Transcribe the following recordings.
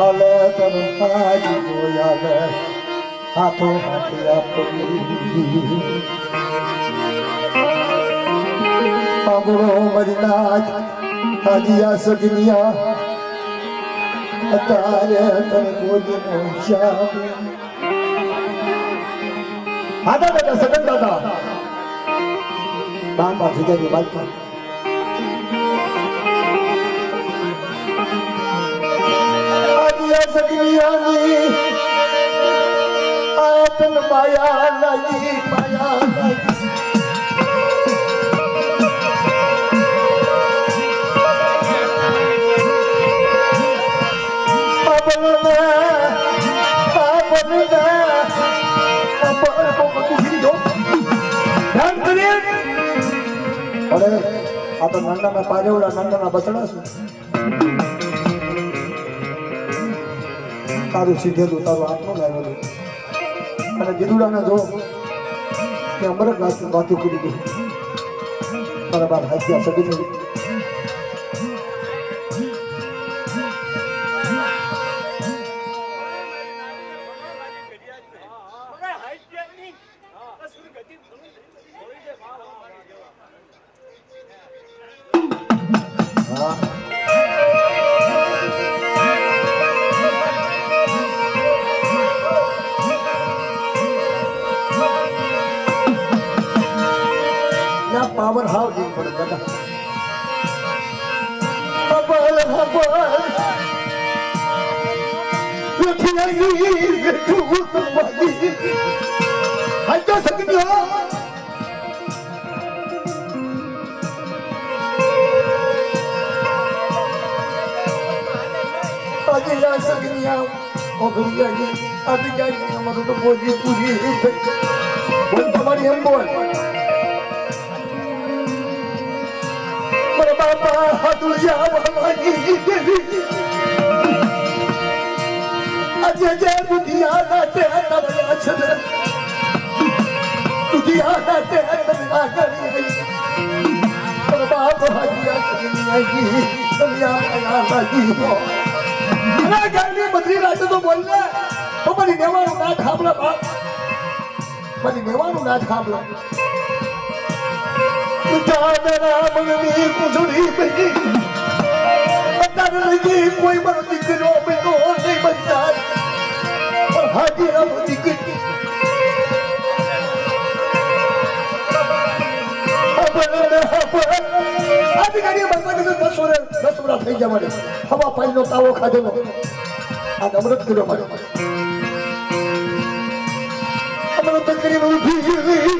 અલે તન હાજી જોયા હાથો હાથિયા પકડી આંગળો મરીનાજ હાજીયા સગનિયા અત્યારે તન બોલી પહોંચ્યા હા દાદા સગન દાદા બાપા જગ્યાની બાલપા આદિયા સગનિયાની આતન માયા લાગી માયા લાગી. અરે આ તો નંદાના પારેવડા નંદાના બસડા તારું સીધેલું તારું આત્મા લાવેલું અને ગીરુડાને જો કે અમરક વાતું કરી ગયું. મારા બાપ હાથિયા સગી બાપા બાબાની દેવી આજે ને. ખાબલા બાપ મારી ના ખાબલા જાદરા મગની કુજડી કોઈ મારો દીકરો પણ હાજી આમ દીકરી અધિકારી બનતા કીધું દસ વર્ષ દસ વર્ષ થઈ મારે હવા પાણીનો તાવો ખાધેલો આ અમૃત કર્યો અમૃત કરીને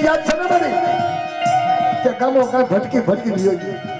યાદ છે ને મારી કે કામો કાંઈ ભટકી ભટકી લીધો છે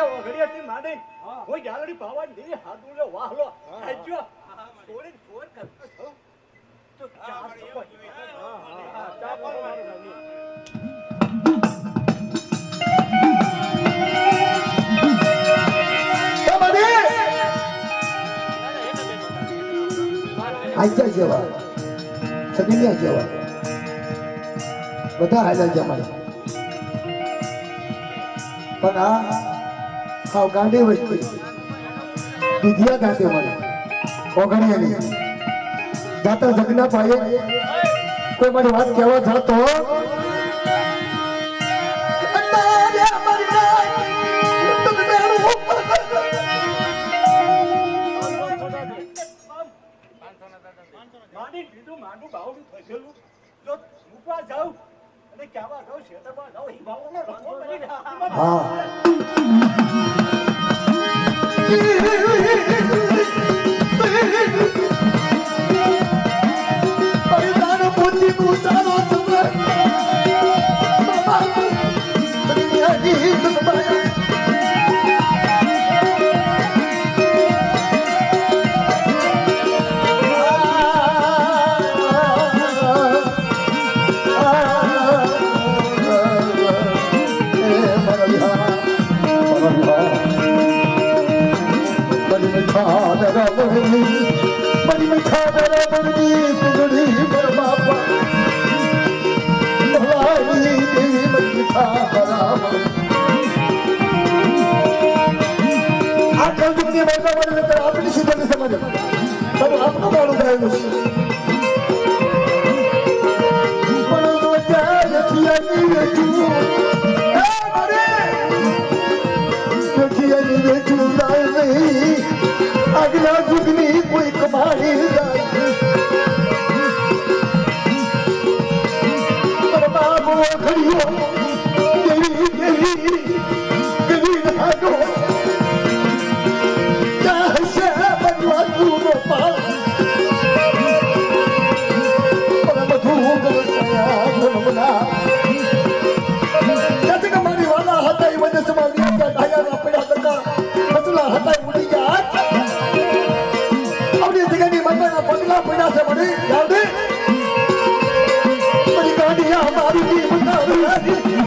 શાંતિ રાખી કોઈ ગાલડી ભાવા નહીં હાથ વાહલો આજો સોળી સોર કરતો તો ચાર હા હા ચાર લોકો આજા જેવા. સગનિયા જેવા. બધા હાલ્યા છે પણ આ સાવ ગાંડી વસ્તી બીજિયા ગાંઠે મળે. ઓગણિયાની જાતા જગના પાયે કોઈ મારી વાત કહેવા જાતો હા. 嘿嘿嘿嘿嘿 આપણી સુધારી સમાજ આપણું મારું! થયેલું છે અગલા જુગની